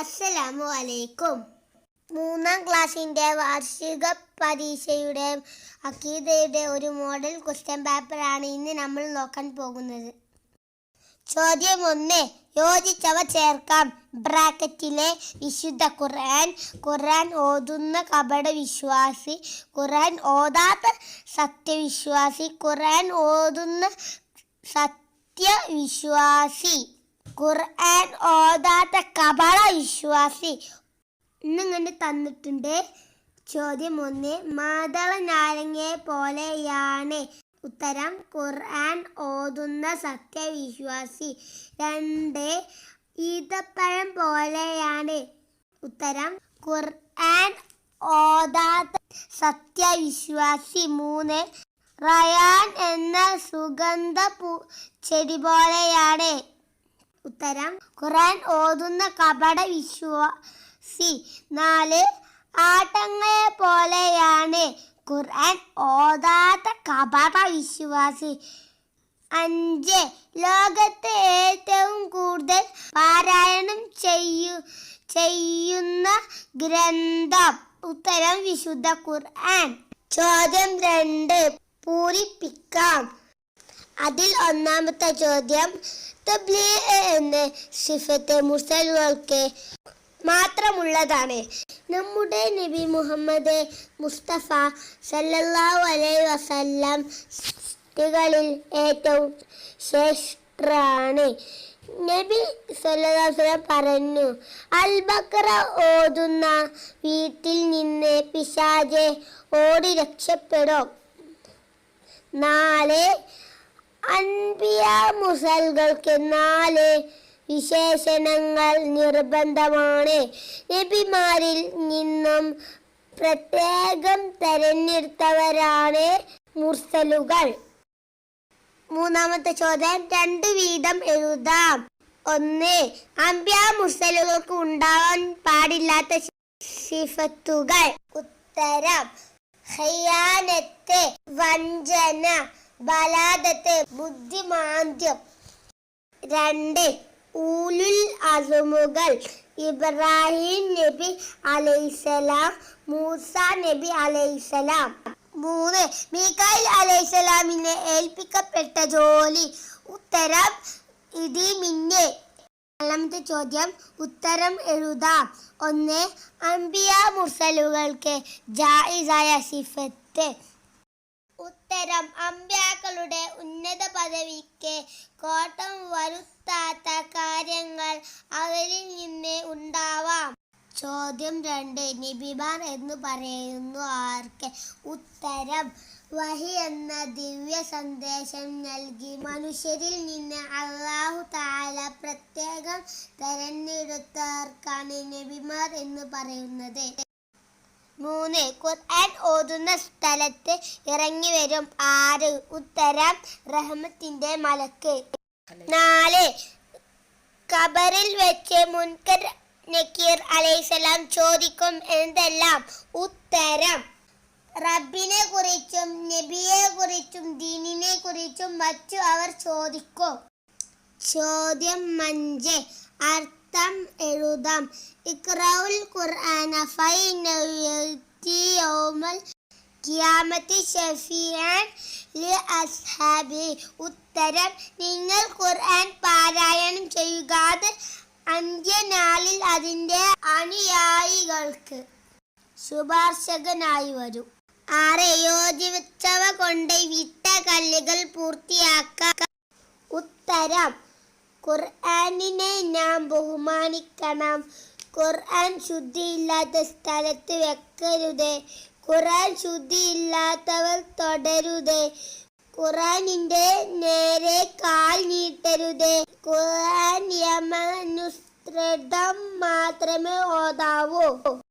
അസ്സലാമു അലൈക്കും മൂന്നാം ക്ലാസ്സിന്റെ വാർഷിക പരീക്ഷയുടെ അക്കീതയുടെ ഒരു മോഡൽ ക്വസ്റ്റ്യൻ പേപ്പറാണ് ഇന്ന് നമ്മൾ നോക്കാൻ പോകുന്നത്. ചോദ്യം ഒന്ന് യോജിച്ചവ ചേർക്കാം. ബ്രാക്കറ്റിലെ വിശുദ്ധ ഖുർആൻ ഖുർആൻ ഓതുന്ന കപട വിശ്വാസി ഖുർആൻ ഓതാത്ത സത്യവിശ്വാസി ഖുർആൻ ഓതുന്ന സത്യവിശ്വാസി. ഖുർആൻ ഓതാത്ത കപട വിശ്വാസി. ഇന്നിങ്ങനെ തന്നിട്ടുണ്ട്. ചോദ്യം ഒന്ന് മാതള നാരങ്ങയെ പോലെയാണ്. ഉത്തരം ഖുർആൻ ഓതുന്ന സത്യവിശ്വാസി. രണ്ട് ഈത്തപ്പഴം പോലെയാണ്. ഉത്തരം ഖുർആൻ ഓതാത്ത സത്യവിശ്വാസി. മൂന്ന് റയാൻ എന്ന സുഗന്ധ പൂ ചെടി പോലെയാണ്. ഉത്തരം. ഖുറാൻ ഓതുന്ന കപട വിശ്വാസി നാല് ആട്ടങ്ങളെ പോലെയാണ്. ഖുർആൻ ഓതാത്ത കപട വിശ്വാസി. അഞ്ച് ലോകത്ത് ഏറ്റവും കൂടുതൽ പാരായണം ചെയ്യു ചെയ്യുന്ന ഗ്രന്ഥം. ഉത്തരം വിശുദ്ധ ഖുർആൻ. ചോദ്യം രണ്ട് പൂരിപ്പിക്കാം. അതിൽ ഒന്നാമത്തെ ചോദ്യം തബ്ലീഗ് എന്ന സിഫത്തെ മുസലുകൾക്ക് മാത്രമുള്ളതാണ്. നമ്മുടെ നബി മുഹമ്മദ് മുസ്തഫ സല്ലല്ലാഹു അലൈഹി വസല്ലം സൃഷ്ടികളിൽ ഏറ്റവും ശ്രേഷ്ഠരാണ്. നബി സല്ലല്ലാഹു പറഞ്ഞു അൽ ബക്കറ ഓതുന്ന വീട്ടിൽ നിന്ന് പിശാജെ ഓടി രക്ഷപ്പെടും. നാല് അൻപിയ മുസൽകൾക്ക് നാല് വിശേഷണങ്ങൾ നിർബന്ധമാണ്. നബിമാരിൽ നിന്നും പ്രത്യേകം തെരഞ്ഞെടുത്തവരാണ് മുർസലുകൾ. മൂന്നാമത്തെ ചോദ്യം രണ്ട് വീതം എഴുതാം. ഒന്ന് അമ്പ്യ മുർസലുകൾക്ക് ഉണ്ടാവാൻ പാടില്ലാത്ത സിഫത്തുകൾ ഉത്തരം വഞ്ചന. ബലാദത്ത് ബുദ്ധിമാന്ദ്യം. രണ്ട് ഊലുൽ അസുമുകൾ. ഇബ്രാഹിം നബി അലൈസലാം മൂസ നബി അലൈസലാം മൂന്ന് മീക്കായിൽ അലൈസലാമിനെ ഏൽപ്പിക്കപ്പെട്ട ജോലി. ഉത്തരം ഇതി മിന്നെ നാലാമത്തെ ചോദ്യം ഉത്തരം എഴുതാം. ഒന്ന് അംബിയ മുർസലുകൾക്ക് ജായിസായ സിഫത്ത്. ഉത്തരം അമ്പ്യാക്കളുടെ ഉന്നത പദവിക്ക് കോട്ടം വരുത്താത്ത കാര്യങ്ങൾ അവരിൽ നിന്ന് ഉണ്ടാവാം. ചോദ്യം രണ്ട് നിബിബാൻ എന്ന് പറയുന്നു ആർക്ക്? ഉത്തരം വഹി എന്ന ദിവ്യ സന്ദേശം നൽകി. മനുഷ്യരിൽ നിന്ന് അള്ളാഹു താല പ്രത്യേകം തെരഞ്ഞെടുത്തവർക്കാണ് നബിമാർ എന്ന് പറയുന്നത്. മൂന്ന്. ഖുർആൻ ഓതുന്ന സ്ഥലത്ത് ഇറങ്ങി വരും. ആറ്. ഉത്തരം റഹ്മത്തിന്റെ മലക്ക്. നാല്. ഖബറിൽ വെച്ച് മുൻകർ നക്കീർ അലൈസലാം ചോദിക്കും എന്തെല്ലാം? ഉത്തരം റബ്ബിനെ കുറിച്ചും നബിയെ കുറിച്ചും ദീനിനെ കുറിച്ചും മറ്റു അവർ ചോദിക്കും. ചോദ്യം അഞ്ച് എഴുതാം. ഇക്രൗൽ ഖുർആന ഫൈനൗതി യൗമൽ ഖിയാമത്തി ഷഫീഅൻ ലി അസ്ഹാബി. ഉത്തരം നിങ്ങൾ ഖുർആൻ പാരായണം ചെയ്യുക. അന്ത്യനാളിൽ അതിന്റെ അനുയായികൾക്ക് ശുപാർശകനായി വരും. ആറ് യോജിച്ചവ കൊണ്ട് വിട്ട കല്ലുകൾ പൂർത്തിയാക്കാം. ഉത്തരം ഖുർആനിനെ നാം ബഹുമാനിക്കണം. ഖുർആൻ ശുദ്ധിയില്ലാത്ത സ്ഥലത്ത് വെക്കരുത്. ഖുർആൻ ശുദ്ധിയില്ലാത്തവർ തുടരുത്. ഖുറാനിന്റെ നേരെ കാൽ നീട്ടരുത്. ഖുർആൻ യമനുസൃതം മാത്രമേ ഓതാവൂ.